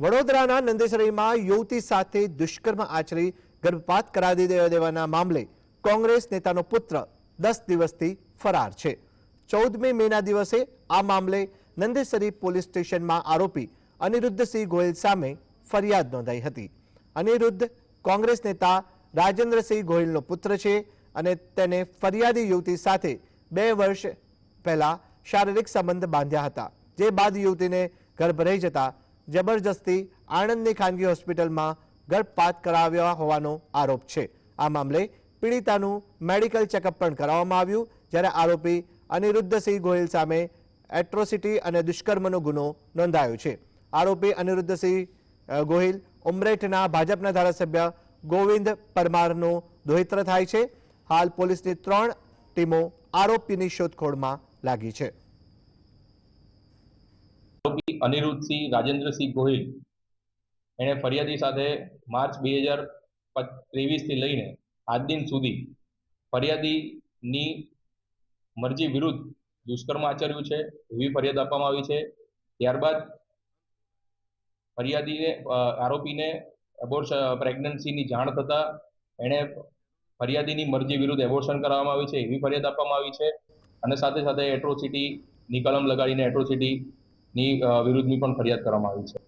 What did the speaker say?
વડોદરાના નંદેસરીમાં યુવતી સાથે દુષ્કર્મ આચરી ગર્ભપાત કરાવી દેવા દેવાના મામલે કોંગ્રેસ નેતાનો પુત્ર દસ દિવસથી ફરાર છે ચૌદમી મેના દિવસે આ મામલે નંદેસરી પોલીસ સ્ટેશનમાં આરોપી અનિરુદ્ધસિંહ ગોયલ સામે ફરિયાદ નોંધાઈ હતી અનિરુદ્ધ કોંગ્રેસ નેતા રાજેન્દ્રસિંહ ગોહિલનો પુત્ર છે અને તેને ફરિયાદી યુવતી સાથે બે વર્ષ પહેલા શારીરિક સંબંધ બાંધ્યા હતા જે બાદ યુવતીને ગર્ભ રહી જતા જબરજસ્તી આણંદની ખાનગી હોસ્પિટલમાં ગર્ભપાત કરાવ્યા હોવાનો આરોપ છે. આ મામલે પીડિતાનું મેડિકલ ચેકઅપ પણ કરાવવામાં આવ્યું, જ્યારે આરોપી અનિરુદ્ધસિંહ ગોહિલ સામે એટ્રોસિટી અને દુષ્કર્મનો ગુનો નોંધાયો છે. આરોપી અનિરુદ્ધસિંહ ગોહિલ ઉમરેઠના ભાજપના ધારાસભ્ય ગોવિંદ પરમારનો દોહિત્ર થાય છે. હાલ પોલીસની ત્રણ ટીમો આરોપીની શોધખોળમાં લાગી છે. આરોપી અનિરુદ્ધસિંહ રાજેન્દ્રસિંહ ગોહિલ એણે ફરિયાદી સાથે માર્ચ બે હજાર ત્રેવીસથી લઈને આજ દિન સુધી ફરિયાદીની મરજી વિરુદ્ધ દુષ્કર્મ આચર્યું છે, એવી ફરિયાદ આપવામાં આવી છે. ત્યારબાદ ફરિયાદીને આરોપીને એબોર્શ પ્રેગ્નન્સીની જાણ થતાં એણે ફરિયાદીની મરજી વિરુદ્ધ એબોર્શન કરવામાં આવ્યું છે, એવી ફરિયાદ આપવામાં આવી છે. અને સાથે સાથે એટ્રોસિટીની કલમ લગાડીને એટ્રોસિટીની વિરુદ્ધની પણ ફરિયાદ કરવામાં આવી છે.